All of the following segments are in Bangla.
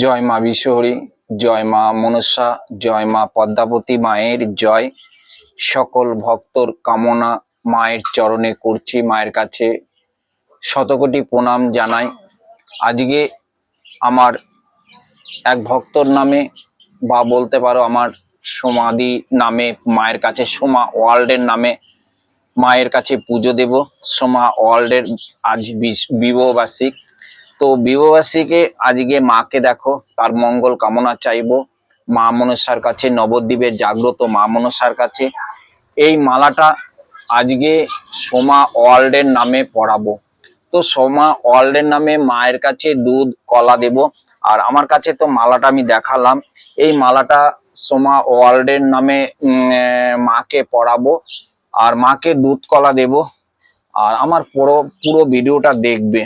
জয় মা বিশ্বহরি, জয় মা মনসা, জয় মা পদ্মাবতী মায়ের জয়। সকল ভক্তর কামনা মায়ের চরণে করছি, মায়ের কাছে শতকোটি প্রণাম জানাই। আজকে আমার এক ভক্তর নামে বা বলতে পারো আমার সমাধি নামে, মায়ের কাছে সোমা ওয়ার্ল্ডের নামে মায়ের কাছে পুজো দেব। সোমা ওয়ার্ল্ডের আজ বিবাহবার্ষিক। তো বিবাহবার্ষিকে, আজকে মাকে দেখো, তার মঙ্গল কামনা চাইব। মা মনসার কাছে নবদ্বীপের জাগ্রত মা মনসার কাছে। এই মালাটা আজকে সোমা ওয়ার্ল্ডের নামে পড়াবো তো সোমা ওয়ার্ল্ডের নামে মায়ের কাছে দুধ, কলা দেব। আর আমার কাছে তো মালাটা আমি দেখালাম। এই মালাটা সোমা ওয়ার্ল্ডের নামে মাকে পড়াবো আর মাকে দুধ, কলা দেব। আর আমার পুরো পুরো ভিডিওটা দেখবে।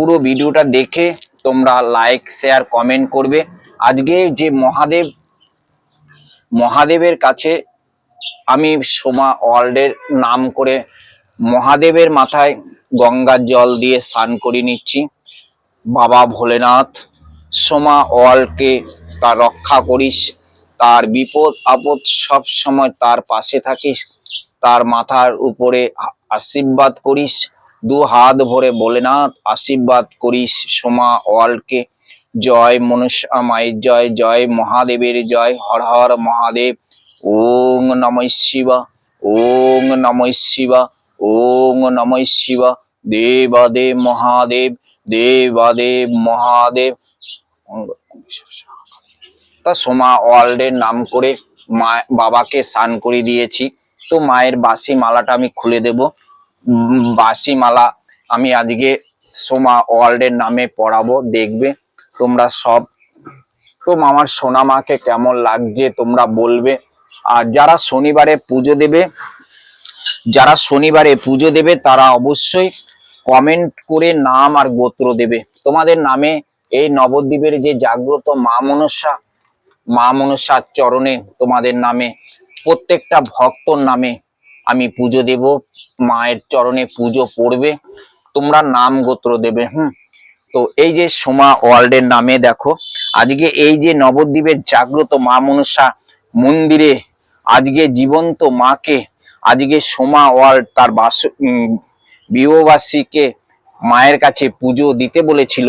পুরো ভিডিওটা দেখে তোমরা লাইক শেয়ার কমেন্ট করবে। আজকে যে মহাদেব, মহাদেবের কাছে আমি সোমা ওয়ার্ল্ডের নাম করে মহাদেবের মাথায় গঙ্গার জল দিয়ে স্নান করে নিচ্ছি। বাবা ভোলেনাথ, সোমা ওয়ার্ল্ডকে তার রক্ষা করিস। তার বিপদ আপদ সব সময় তার পাশে থাকিস। তার মাথার উপরে আশীর্বাদ করিস। দু হাত ভরে ভোলেনাথ, আশীর্বাদ করিস সোমা ওয়ার্ল্ডকে জয় মনুষ্যা মায়ের জয় জয় মহাদেবের, জয় হর হর মহাদেব। ওং নমঃ শিবা, ওং নমঃ শিবা, ওং নমঃ শিবা। দেবাদেব মহাদেব দেবাদেব মহাদেব। তা সোমা ওয়ার্ল্ডের নাম করে মা, বাবাকে স্নান করে দিয়েছি। তো মায়ের বাসি মালাটা আমি খুলে দেব। উম, বাসি মালা আমি আজকে সোমা ওয়ার্ল্ডের নামে পড়াবো দেখবে তোমরা সব। তো আমার সোনা মাকে কেমন লাগছে তোমরা বলবে। আর যারা শনিবারে পুজো দেবে যারা শনিবারে পুজো দেবে তারা অবশ্যই কমেন্ট করে নাম আর গোত্র দেবে। তোমাদের নামে এই নবদ্বীপের যে জাগ্রত মা মনসা মা মনসার চরণে তোমাদের নামে প্রত্যেকটা ভক্তর নামে আমি পুজো দেব। মায়ের চরণে পুজো পড়বে তোমরা নাম গোত্র দেবে হুম? তো এই যে সোমা ওয়ার্ল্ডের নামে দেখো আজকে এই যে নবদ্বীপের জাগ্রত মা মনসা মন্দিরে আজকে জীবন্ত মাকে আজকে সোমা ওয়ার্ল্ড তার বাস উম, মায়ের কাছে পুজো দিতে বলেছিল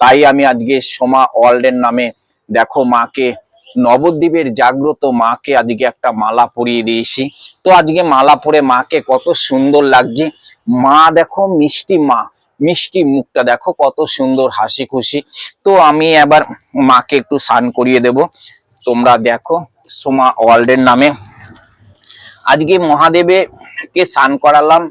তাই আমি আজকে সোমা ওয়ার্ল্ডের নামে দেখো মাকে নবদ্বীপের জাগ্রত মাকে আজকে একটা মালা পরিয়ে দিয়েছি। তো আজকে মালা পরে মাকে কত সুন্দর লাগছে। মা দেখো, মিষ্টি মা, মিষ্টি মুখটা দেখো, কত সুন্দর হাসি খুশি তো আমি এবার মাকে একটু স্নান করিয়ে দেব। তোমরা দেখো, সোমা ওয়ার্ল্ডের নামে। আজকে মহাদেবে কে স্নান করালাম।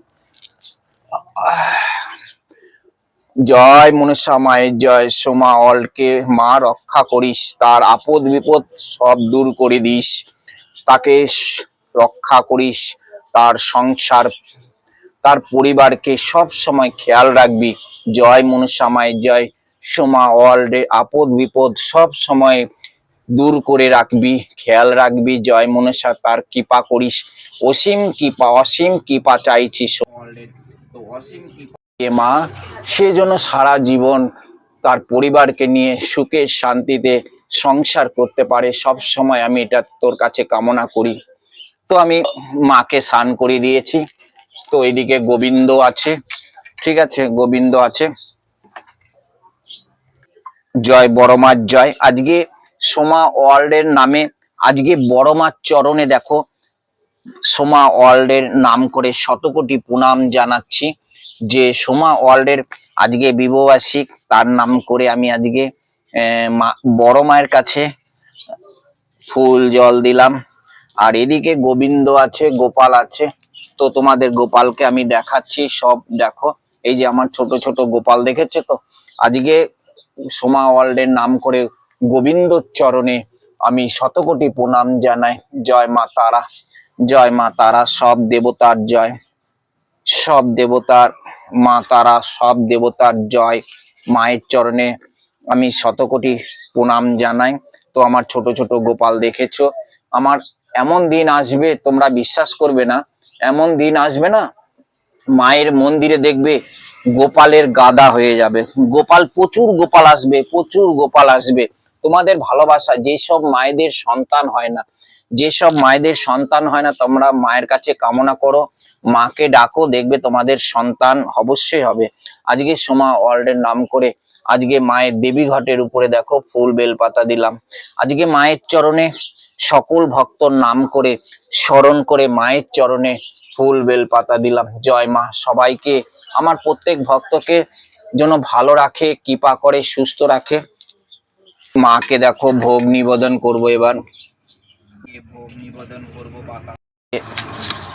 জয় মনসা মায়ের জয় সোমা অলকে মা রক্ষা করিস, তার আপদ বিপদ সব দূর করে দিস। তাকে রক্ষা করিস, তার সংসার, তার পরিবারকে সব সময় খেয়াল রাখবি। জয় মনসা মায়ের জয় সোমা ওয়ার্ল্ডে আপদ বিপদ সব সময় দূর করে রাখবি, খেয়াল রাখবি। জয় মনসা, তার কৃপা করিস। অসীম কৃপা অসীম কৃপা চাইছি ওয়ার্ল্ডের তো অসীম কৃপা এ মা, সে যেন সারা জীবন তার পরিবারকে নিয়ে সুখে শান্তিতে সংসার করতে পারে। সব সময় আমি এটা তোর কাছে কামনা করি। তো আমি মাকে স্নান করে দিয়েছি। তো এদিকে গোবিন্দ আছে। ঠিক আছে, গোবিন্দ আছে। জয় বড় মার জয়। আজকে সোমা ওয়ার্ল্ডের নামে, আজকে বড় মার চরণে দেখো, সোমা ওয়ার্ল্ডের নাম করে শতকোটি প্রণাম জানাচ্ছি। যে সোমা ওয়ার্ল্ডের আজকে বিবাহবার্ষিক, তার নাম করে আমি আজকে বড় মায়ের কাছে ফুল, জল দিলাম। আর এদিকে গোবিন্দ আছে, গোপাল আছে। তো তোমাদের গোপালকে আমি দেখাচ্ছি, সব দেখো। এই যে আমার ছোট ছোট গোপাল দেখেছে তো? আজকে সোমা ওয়ার্ল্ডের নাম করে গোবিন্দ চরণে আমি শতকোটি প্রণাম জানাই। জয় মা তারা, জয় মা তারা, সব দেবতার জয়, সব দেবতার মা তারা সব দেবতার জয়। মায়ের চরণে আমি শতকোটি প্রণাম জানাই। তো আমার ছোট ছোট গোপাল দেখেছ, আমার এমন দিন আসবে, তোমরা বিশ্বাস করবে না, এমন দিন আসবে না, মায়ের মন্দিরে দেখবে গোপালের গাদা হয়ে যাবে। গোপাল, প্রচুর গোপাল আসবে, প্রচুর গোপাল আসবে। তোমাদের ভালোবাসা, যেসব মায়েদের সন্তান হয় না যেসব মায়েদের সন্তান হয় না, তোমরা মায়ের কাছে কামনা করো, মাকে ডাকো, দেখবে তোমাদের সন্তান অবশ্যই হবে। আজকে সোমা ওয়ার্ল্ডের নাম করে আজকে মায়ের দেবী ঘটের উপরে দেখো ফুল বেলপাতা দিলাম। আজকে মায়ের চরণে সকল ভক্তর নাম করে স্মরণ করে মায়ের চরণে ফুল বেলপাতা দিলাম। জয় মা, সবাইকে, আমার প্রত্যেক ভক্তকে যেন ভালো রাখে, কৃপা করে, সুস্থ রাখে। মাকে দেখো ভোগ নিবেদন করব এবার।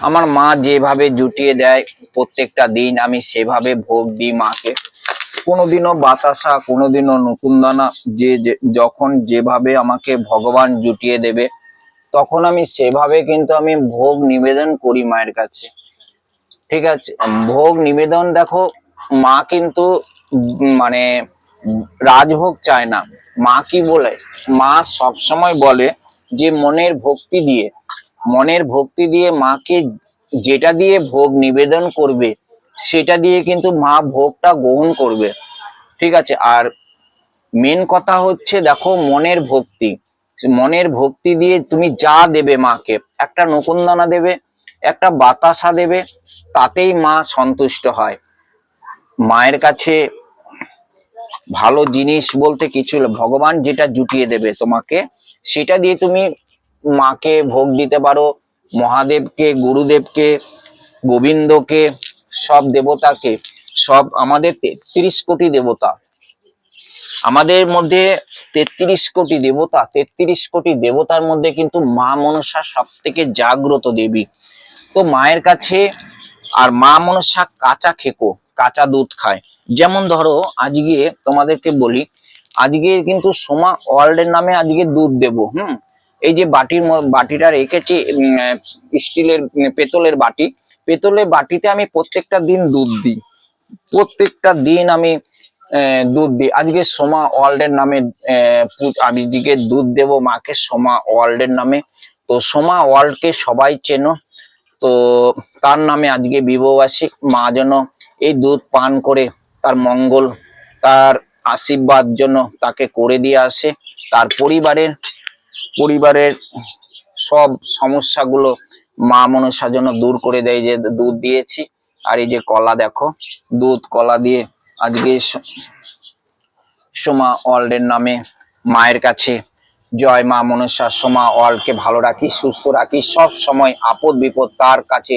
আমার মা যেভাবে জুটিয়ে দেয় প্রত্যেকটা দিন, আমি সেভাবে ভোগ দিই মাকে। কোনোদিনও বাতাসা, কোনোদিনও নকুনদানা যে- যখন যেভাবে আমাকে ভগবান জুটিয়ে দেবে, তখন আমি সেভাবে কিন্তু আমি ভোগ নিবেদন করি মায়ের কাছে। ঠিক আছে, ভোগ নিবেদন দেখো, মা কিন্তু মানে রাজভোগ চায় না। মা কি বলে? মা সবসময় বলে যে মনের ভক্তি দিয়ে, মনের ভক্তি দিয়ে মাকে যেটা দিয়ে ভোগ নিবেদন করবে, সেটা দিয়ে কিন্তু মা ভোগটা গ্রহণ করবে। ঠিক আছে? আর মেন কথা হচ্ছে, দেখো, মনের ভক্তি। মনের ভক্তি দিয়ে তুমি যা দেবে মাকে, একটা নকুনদানা দেবে, একটা বাতাসা দেবে, তাতেই মা সন্তুষ্ট হয়। মায়ের কাছে ভালো জিনিস বলতে কিছু ভগবান যেটা জুটিয়ে দেবে তোমাকে, সেটা দিয়ে তুমি মাকে ভোগ দিতে পারো, মহাদেবকে, গুরুদেবকে, গোবিন্দকে, সব দেবতাকে, সব আমাদের তেত্রিশ কোটি দেবতা। আমাদের মধ্যে তেত্রিশ কোটি দেবতা, তেত্রিশ কোটি দেবতার মধ্যে কিন্তু মা মনসা সব থেকে জাগ্রত দেবী। তো মায়ের কাছে আর মা মনসা কাঁচা খেকো, কাঁচা দুধ খায়। যেমন ধরো, আজকে তোমাদেরকে বলি, আজকে কিন্তু সোমা ওয়ার্ল্ডের নামে আজকে দুধ দেব, হুম? এই যে বাটির বাটিটা রেখেছি স্টিলের পেতলের বাটি, পেতলের বাটিতে আমি প্রত্যেকটা দিন দুধ দিই। প্রত্যেকটা দিন আমি দুধ দিই। আজকে সোমা ওয়ার্ল্ডের নামে আমি দিকে দুধ দেব মাকে সোমা ওয়ার্ল্ডের নামে। তো সোমা ওয়ার্ল্ডকে সবাই চেনো, তো তার নামে আজকে বিবাহবার্ষিক মা যেন এই দুধ পান করে তার মঙ্গল, তার আশীর্বাদ জন্য তাকে করে দিয়ে আসে। তার পরিবারের পরিবারের সব সমস্যাগুলো মা মনসা জন্য দূর করে দেয়, যে দুধ দিয়েছি। আর এই যে কলা দেখো, দুধ, কলা দিয়ে আজকে সোমা ওয়ার্ল্ডের নামে মায়ের কাছে জয় মা মনসা, সোমা ওয়ার্ল্ডকে ভালো রাখি সুস্থ রাখি সব সময় আপদ বিপদ তার কাছে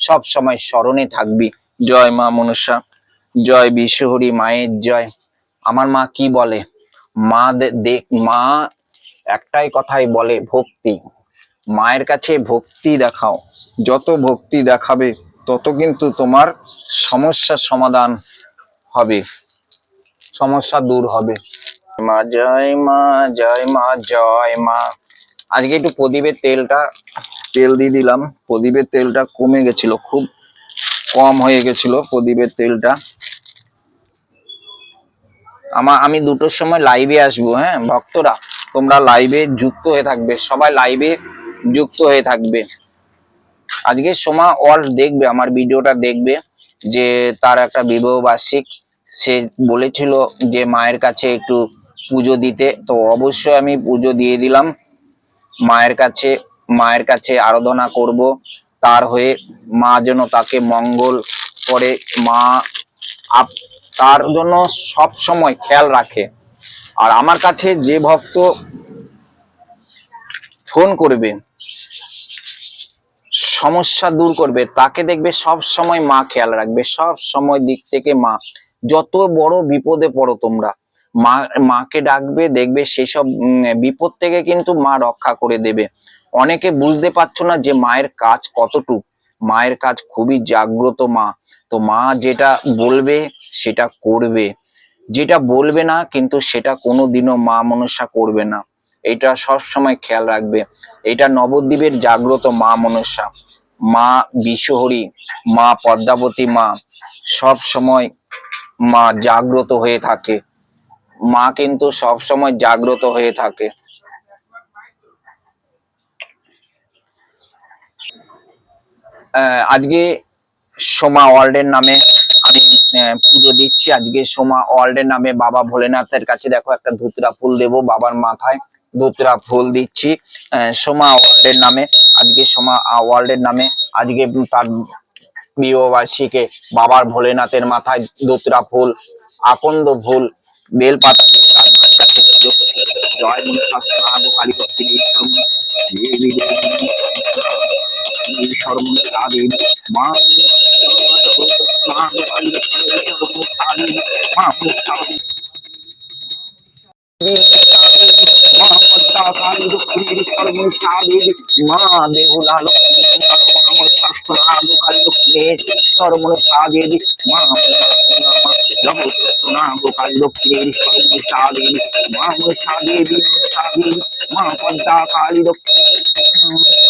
সব সময় স্মরণে থাকবি। জয় মা মনসা। জয় বিশ্বহরি মায়ের জয়। আমার মা কি বলে? মা দেখ মা একটাই কথাই বলে, ভক্তি। মায়ের কাছে ভক্তি দেখাও। যত ভক্তি দেখাবে, তত কিন্তু তোমার সমস্যার সমাধান হবে। সমস্যা দূর হবে। মা জয় মা জয় মা জয়, মা। আজকে একটু প্রদীপের তেলটা, তেল দিয়ে দিলাম। প্রদীপের তেলটা কমে গেছিল, খুব কম হয়ে গেছিল প্রদীপের তেলটা। আমার আমি দুটোর সময় লাইভে আসব হ্যাঁ? ভক্তরা, তোমরা লাইভে যুক্ত হয়ে থাকবে, সবাই লাইভে যুক্ত হয়ে থাকবে। আজকে সোমা অল দেখবে, আমার ভিডিওটা দেখবে, যে তার একটা বিবাহ বার্ষিক, সে বলেছিল যে মায়ের কাছে একটু পুজো দিতে, তো অবশ্যই আমি পুজো দিয়ে দিলাম। মায়ের কাছে মায়ের কাছে আরাধনা করব, তার হয়ে মা যেন তাকে মঙ্গল করে, মা আপ তার জন্য সব সময় খেয়াল রাখে। আর আমার কাছে যে ভক্ত ফোন করবে, সমস্যা দূর করবে, তাকে দেখবে সব সময় মা খেয়াল রাখবে, সব সময় দিক থেকে মা। যত বড় বিপদে পড়ো তোমরা, মা, মাকে ডাকবে, দেখবে সেসব বিপদ থেকে কিন্তু মা রক্ষা করে দেবে। অনেকে বুঝতে পারছ না যে মায়ের কাজ কতটুক। মায়ের কাজ খুবই জাগ্রত মা। তো মা যেটা বলবে, সেটা করবে। যেটা বলবে না, কিন্তু সেটা কোনোদিনও মা মনসা করবে না। এটা সব সময় খেয়াল রাখবে। এটা নবদ্বীপের জাগ্রত মা মনসা। মা বিশ্বহরি, মা পদ্মাবতী মা সব সময় মা জাগ্রত হয়ে থাকে। মা কিন্তু সব সময় জাগ্রত হয়ে থাকে। আজকে সোমা ওয়ার্ল্ডের নামে আমি পুজো দিচ্ছি। আজকে সোমা ওয়ার্ল্ডের নামে বাবা ভোলেনাথের কাছে দেখো একটা ধুতরা ফুল দেবো, বাবার মাথায় ধুতরা ফুল দিচ্ছি। সোমা ওয়ার্ল্ডের নামে, আজকে সোমা ওয়ার্ল্ডের নামে আজকে তার বিবাহবার্ষিকে বাবার ভোলেনাথের মাথায় দোতরা ফুল, আকন্দ ফুল, বেলপাতা দিয়ে তার মায়ের কাছে জয় কালী ভক্তি দেবী দেবী সর্বমঙ্গলা দেবী মা নাগ কালী ভক্তি মা মনসা দেবী মা পদ্মা কালী লক্ষ্মী সর্বমঙ্গলা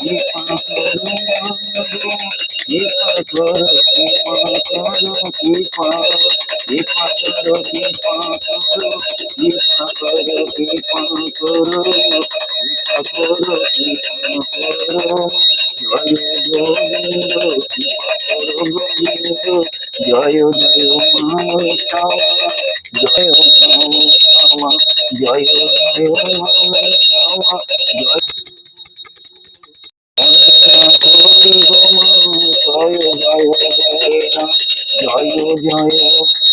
জয় জয় মা শ্যামা জয় মা শ্যামা জয় জয় মা শ্যামা জয় হরি গোমা জয় জয় জয় না জয় জয়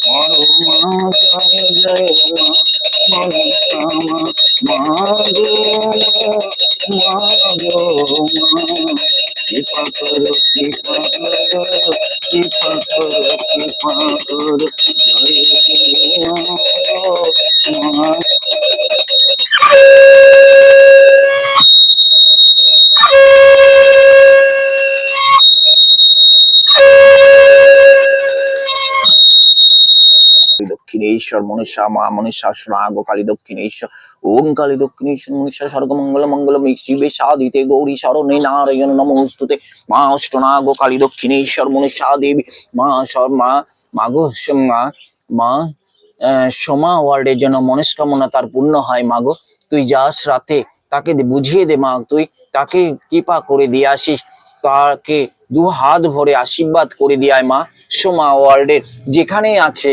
মা জয় জয় মা মা গো মা গো মা কৃপা করো কৃপা করো কৃপা করো কৃপা করো জয় জয় মা দক্ষিণেশ্বর মনীষা, মা মনীষা স্নাগ কালী দক্ষিণেশ্বর। ওম কালী দক্ষিণেশ্বর, মনীষা স্বর্গ মঙ্গল মঙ্গল শিবে সাদিতে গৌরী শরণে, নারায়ণ, নমস্তুতে। মা অষ্টনাগ কালী দক্ষিণেশ্বর, মনীষা দেবী, মা সর মা স- মা মা সোমা ওয়ার্ল্ডের জন্য মনস্কামনা তার পূর্ণ হয়। মাগো তুই যাস রাতে, তাকে বুঝিয়ে দে মা, তুই তাকে কৃপা করে দিয়ে আসিস। তাকে দু হাত ভরে আশীর্বাদ করে দিয়ে মা সোমা ওয়ার্ল্ডের যেখানেই আছে,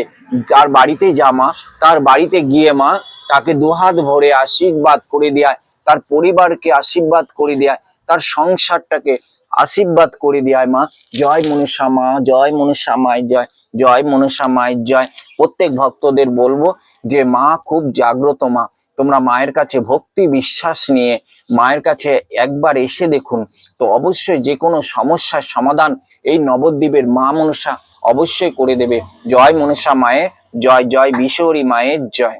যার বাড়িতে যা মা, তার বাড়িতে গিয়ে মা, তাকে দু হাত ভরে আশীর্বাদ করে দেয় তার পরিবারকে আশীর্বাদ করে দেয় তার সংসারটাকে আশীর্বাদ করে দেয় মা। জয় মনসা মা, জয় মনসা মায়ের জয় জয় মনসা মায়ের জয়। প্রত্যেক ভক্তদের বলব যে মা খুব জাগ্রত মা। তোমরা মায়ের কাছে ভক্তি বিশ্বাস নিয়ে মায়ের কাছে একবার এসে দেখুন। তো অবশ্যই যে কোনো সমস্যার সমাধান এই নবদ্বীপের মা মনসা অবশ্যই করে দেবে। জয় মনসা মায়ের জয় জয় বিশ্বরী মায়ের জয়।